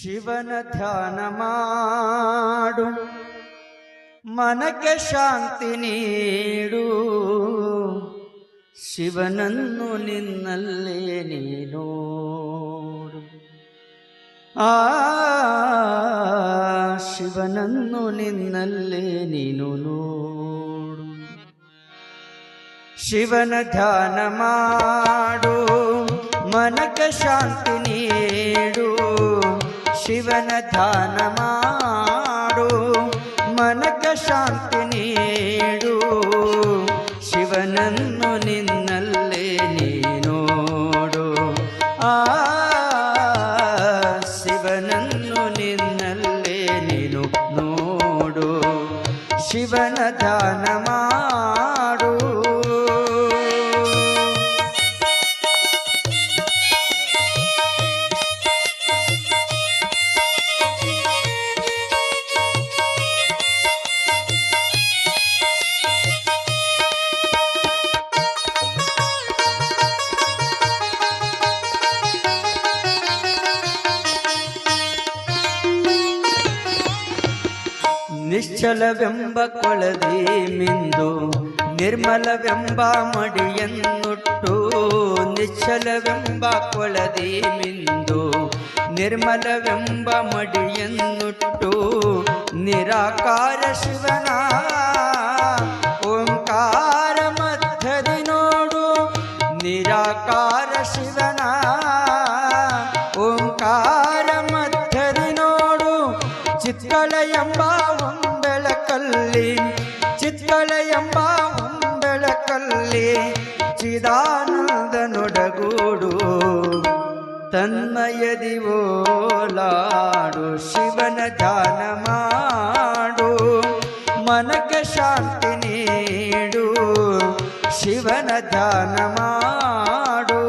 ಶಿವನ ಧ್ಯಾನ ಮಾಡು ಮನಕ್ಕೆ ಶಾಂತಿ ನೀಡು ಶಿವನನ್ನು ನಿನ್ನಲ್ಲೇ ನೀನೋಡು ಆ ಶಿವನನ್ನು ನಿನ್ನಲ್ಲೇ ನೀನು ನೋಡು ಶಿವನ ಧ್ಯಾನ ಮಾಡು ಮನಕ ಶಾಂತಿ ನೀಡು ಶಿವನ ಧ್ಯಾನ ಮಾಡು, ಮನಕ ಶಾಂತಿ ನೀಡು. ಶಿವನನ್ನು ನಿನ್ನಲ್ಲೇ ನೀನೋಡು ಆ, ಶಿವನನ್ನು ನಿನ್ನಲ್ಲೇ ನೀನು ನೋಡು. ಶಿವನ ಧ್ಯಾನ ಮಾಡು. ನಿಶ್ಚಲವೆಂಬ ಕೊಳದಿ ಮಿಂದು, ನಿರ್ಮಲವೆಂಬ ಮಡಿಯನ್ನುಟ್ಟು, ನಿಶ್ಚಲವೆಂಬ ಕೊಳದಿ ಮಿಂದು, ನಿರ್ಮಲವೆಂಬ ಮಡಿಯನ್ನುಟ್ಟು, ನಿರಾಕಾರ ಶಿವನ, ಓಂಕಾರ ಮಧ್ಯದಿ ನೋಡು, ನಿರಾಕಾರ ಶಿವನ, ಓಂಕಾರ ಮಧ್ಯದಿ ನೋಡು ಚಿತ್ಕಳ ಎಂಬ ಚಿದಾನಂದ ನೊಡಗೂಡು ತನ್ಮಯದಿ ಓಲಾಡು ಶಿವನ ಧ್ಯಾನ ಮಾಡು ಮನಕ್ಕೆ ಶಾಂತಿ ನೀಡು ಶಿವನ ಧ್ಯಾನ ಮಾಡು.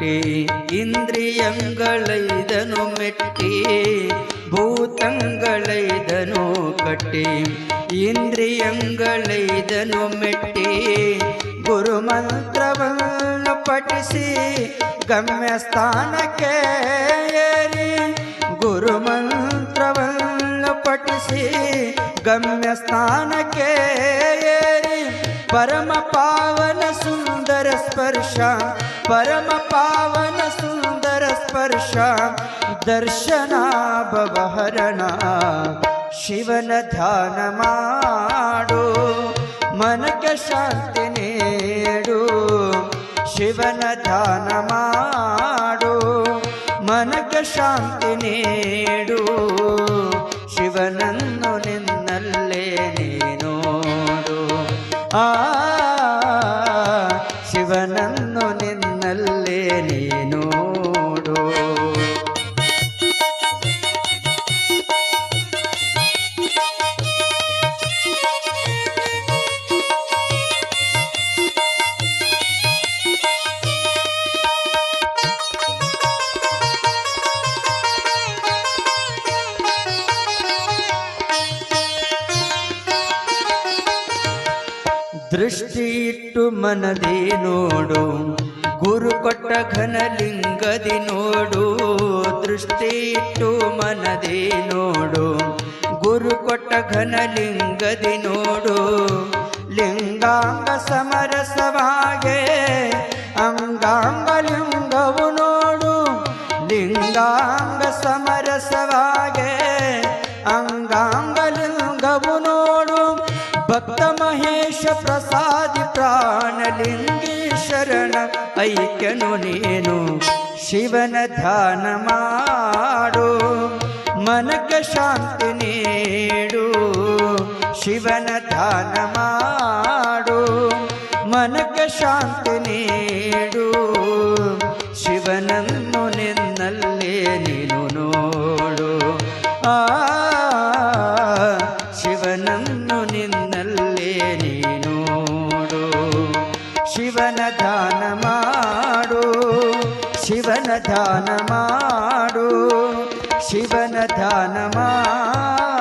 ಕಟ್ಟಿ ಇಂದ್ರಿಯಂಗಳೈದನು ಮೆಟ್ಟಿ ಭೂತಂಗಳೈದನು ಕಟ್ಟಿ ಇಂದ್ರಿಯಂಗಳೈದನು ಮೆಟ್ಟಿ ಗುರುಮಂತ್ರವನ್ನು ಪಠಿಸಿ ಗಮ್ಯಸ್ಥಾನಕ್ಕೆ ಏರಿ ಗುರುಮಂತ್ರವನ್ನು ಪಠಿಸಿ ಗಮ್ಯಸ್ಥಾನಕ್ಕೆ ಏರಿ ಪರಮ ಪಾವನ ಸುಂದರ ಸ್ಪರ್ಶ, ಪರಮ ಪಾವನ ಸುಂದರ ಸ್ಪರ್ಶ ದರ್ಶನ ಭವಹರಣ ಶಿವನ ಧ್ಯಾನ ಮಾಡು, ಮನಕ್ಕೆ ಶಾಂತಿ ನೀಡು, ಶಿವನ ಧ್ಯಾನ ಮಾಡು, ಮನಕ್ಕೆ ಶಾಂತಿ ನೀಡು. ದೃಷ್ಟಿ ಇಟ್ಟು ಮನದಿ ನೋಡು, ಗುರು ಕೊಟ್ಟ ಘನಲಿಂಗದಿ ನೋಡು ದೃಷ್ಟಿ ಇಟ್ಟು ಮನದಿ ನೋಡು, ಗುರು ಕೊಟ್ಟ ಘನಲಿಂಗದಿ ನೋಡು. ಪ್ರಾಣಲಿಂಗೇಶ್ವರನ ಐಕ್ಯನು ನೀನು. ಶಿವನ ಧ್ಯಾನ ಮಾಡು. ಮನಕ್ಕೆ ಶಾಂತಿ ನೀಡು. ಶಿವನ ಧ್ಯಾನ ಮಾಡು. ಮನಕ್ಕೆ ಶಾಂತಿ ನೀಡು. ಶಿವನನ್ನು ನಿನ್ನಲ್ಲೇ ನೀನು ನೋಡು. ಆ ಶಿವನ ದಾನ ಮಾಡು. ಶಿವನ ದಾನ ಮಾಡು.